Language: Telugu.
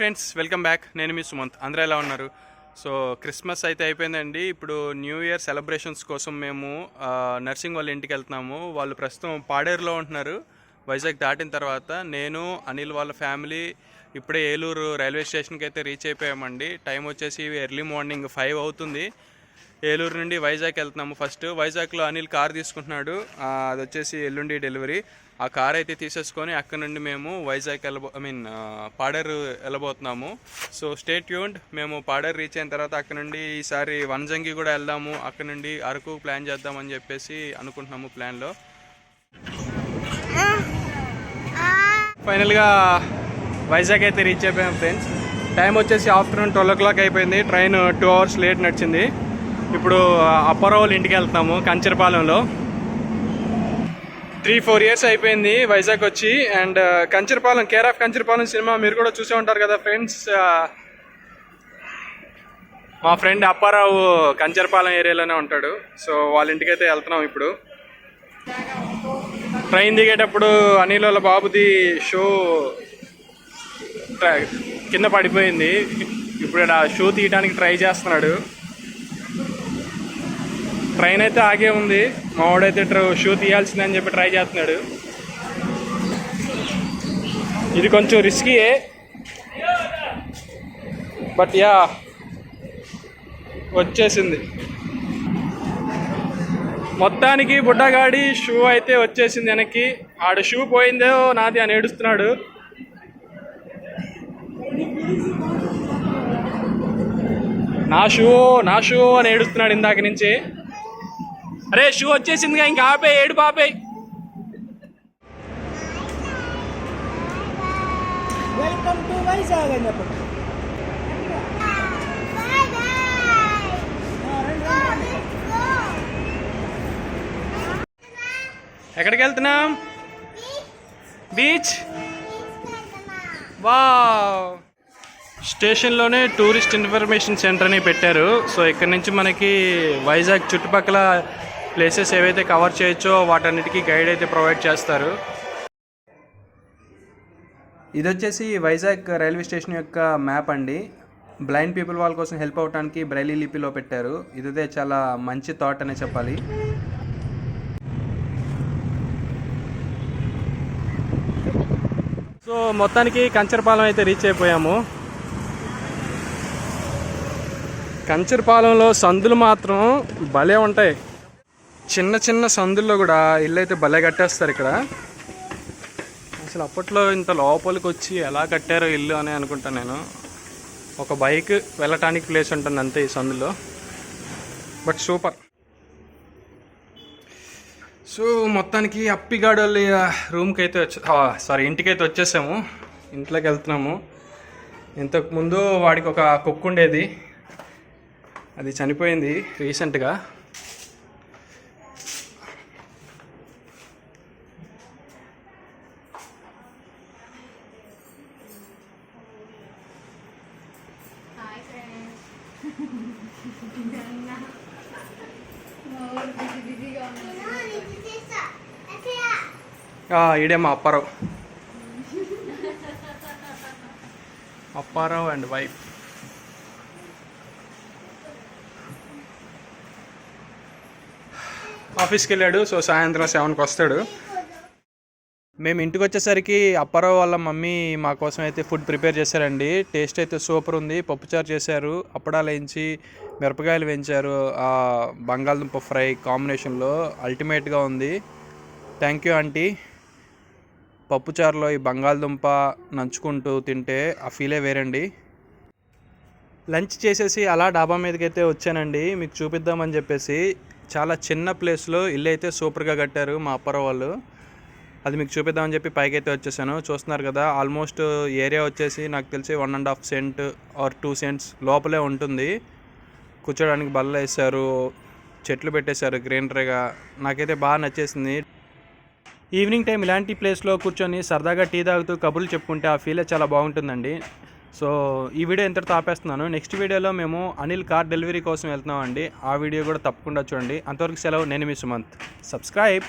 Friends welcome back. నేను మీ సుమంత్. అందరూ ఎలా ఉన్నారు? సో క్రిస్మస్ అయితే అయిపోయిందండి. ఇప్పుడు న్యూ ఇయర్ సెలబ్రేషన్స్ కోసం మేము నర్సింగ్ వాళ్ళ ఇంటికి వెళ్తున్నాము. వాళ్ళు ప్రస్తుతం పాడేరులో ఉంటున్నారు. వైజాగ్ దాటిన తర్వాత నేను అనిల్ వాళ్ళ ఫ్యామిలీ ఇప్పుడే ఏలూరు రైల్వే స్టేషన్కి అయితే రీచ్ అయిపోయామండి. టైం వచ్చేసి ఎర్లీ మార్నింగ్ ఫైవ్ అవుతుంది. ఏలూరు నుండి వైజాగ్ వెళ్తున్నాము. ఫస్ట్ వైజాగ్లో అనిల్ కార్ తీసుకుంటున్నాడు. అది వచ్చేసి ఎల్లుండి డెలివరీ. ఆ కార్ అయితే తీసేసుకొని అక్కడ నుండి మేము వైజాగ్ వెళ్ళబో ఐ మీన్ పాడేరు వెళ్ళబోతున్నాము. సో స్టేట్ ట్యూన్డ్ మేము పాడేరు రీచ్ అయిన తర్వాత అక్కడ నుండి ఈసారి వనజంగి కూడా వెళ్దాము. అక్కడ నుండి అరకు ప్లాన్ చేద్దామని చెప్పేసి అనుకుంటున్నాము ప్లాన్లో. ఫైనల్గా వైజాగ్ అయితే రీచ్ అయిపోయాం ఫ్రెండ్స్. టైం వచ్చేసి ఆఫ్టర్నూన్ ట్వెల్వ్ ఓ క్లాక్ అయిపోయింది. ట్రైన్ టూ అవర్స్ లేట్ నడిచింది. ఇప్పుడు అప్పారావుల ఇంటికి వెళ్తున్నాము కంచరపాలెంలో. త్రీ ఫోర్ ఇయర్స్ అయిపోయింది వైజాగ్ వచ్చి and Kancharapalem care of Kancharapalem cinema మీరు కూడా చూసే ఉంటారు కదా ఫ్రెండ్స్ మా ఫ్రెండ్ అప్పారావు కంచరపాలెం ఏరియాలోనే ఉంటాడు సో వాళ్ళ ఇంటికి అయితే వెళ్తున్నాం ఇప్పుడు. ట్రైన్ దిగేటప్పుడు అనిల్ వాళ్ళ బాబుది షూ కింద పడిపోయింది. ఇప్పుడు ఆ షూ తీయడానికి ట్రై చేస్తున్నాడు. ట్రైన్ అయితే ఆగే ఉంది. మా వాడైతే షూ తీయాల్సిందని చెప్పి ట్రై చేస్తున్నాడు. ఇది కొంచెం రిస్కీయే బట్ యా వచ్చేసింది. మొత్తానికి బుడ్డగాడి షూ అయితే వచ్చేసింది వెనక్కి. ఆడ షూ పోయిందో నాది అని ఏడుస్తున్నాడు. నా షూ నా షూ అని ఏడుస్తున్నాడు ఇందాక నుంచి. అరే షూ వచ్చేసిందిగా ఇంకా ఆపే ఏడు పాపే వెల్కమ్ టు వైజాగ్ అని చెప్పండి ఎక్కడికి వెళ్తున్నాం? బీచ్? వా స్టేషన్లోనే టూరిస్ట్ ఇన్ఫర్మేషన్ సెంటర్ అని పెట్టారు. సో ఇక్కడ నుంచి మనకి వైజాగ్ చుట్టుపక్కల ప్లేసెస్ ఏవైతే కవర్ చేయొచ్చో వాటన్నిటికీ గైడ్ అయితే ప్రొవైడ్ చేస్తారు. ఇది వచ్చేసి వైజాగ్ రైల్వే స్టేషన్ యొక్క మ్యాప్ అండి. బ్లైండ్ పీపుల్ వాళ్ళ కోసం హెల్ప్ అవడానికి బ్రైలీ లిపిలో పెట్టారు. ఇదైతే చాలా మంచి థాట్ అనే చెప్పాలి. సో మొత్తానికి కంచరపాలెం అయితే రీచ్ అయిపోయాము. కంచరపాలెంలో సందులు మాత్రం భలే ఉంటాయి. చిన్న చిన్న సందుల్లో కూడా ఇల్లు అయితే భలే కట్టేస్తారు ఇక్కడ. అసలు అప్పట్లో ఇంత లోపలికి వచ్చి ఎలా కట్టారో ఇల్లు అని అనుకుంటాను నేను. ఒక బైక్ వెళ్ళటానికి ప్లేస్ ఉంటుంది అంతే ఈ సందులో. But super. సో మొత్తానికి అప్పిగాడు రూమ్కి అయితే వచ్చి సారీ ఇంటికైతే వచ్చేసాము. ఇంట్లోకి వెళ్తున్నాము. ఇంతకుముందు వాడికి ఒక కుక్కు ఉండేది అది చనిపోయింది రీసెంట్గా హాయ్ ఫ్రెండ్స్ బిజీ బిజీగా ఉన్నారు ఆ, ఈడే మా అప్పారావు. Apparao and wife. ఆఫీస్కి వెళ్ళాడు సో సాయంత్రం సెవెన్కి వస్తాడు. మేము ఇంటికి వచ్చేసరికి అప్పారావు వాళ్ళ మమ్మీ మా కోసం అయితే ఫుడ్ ప్రిపేర్ చేశారండి. టేస్ట్ అయితే సూపర్ ఉంది. పప్పుచారు చేశారు. అప్పడాలు వేయించి మిరపకాయలు వేయించారు. బంగాళదుంప ఫ్రై కాంబినేషన్లో అల్టిమేట్గా ఉంది. థ్యాంక్ యూ ఆంటీ పప్పుచారులో ఈ బంగాళదుంప నంచుకుంటూ తింటే ఆ ఫీలే వేరండి. లంచ్ చేసేసి అలా డాబా మీదకి అయితే వచ్చానండి. మీకు చూపిద్దామని చెప్పేసి చాలా చిన్న ప్లేస్లో ఇల్లు అయితే సూపర్గా కట్టారు మా అప్పారావు వాళ్ళు. అది మీకు చూపిద్దామని చెప్పి పైకి అయితే వచ్చేసాను. చూస్తున్నారు కదా ఆల్మోస్ట్ ఏరియా వచ్చేసి నాకు తెలిసి one and half cent or two cents లోపలే ఉంటుంది. కూర్చోడానికి బల్ల వేసారు చెట్లు పెట్టేశారు గ్రీనరీగా. నాకైతే బాగా నచ్చేసింది. ఈవినింగ్ టైం ఇలాంటి ప్లేస్లో కూర్చొని సరదాగా టీ తాగుతూ కబుర్లు చెప్పుకుంటే ఆ ఫీలే చాలా బాగుంటుందండి. సో ఈ వీడియో ఎంతటితో ఆపేస్తున్నాను నెక్స్ట్ వీడియోలో మేము అనిల్ కార్ డెలివరీ కోసం వెళ్తున్నామండి. ఆ వీడియో కూడా తప్పకుండా చూడండి. అంతవరకు సెలవు నేను మీ సుమంత్. సబ్స్క్రైబ్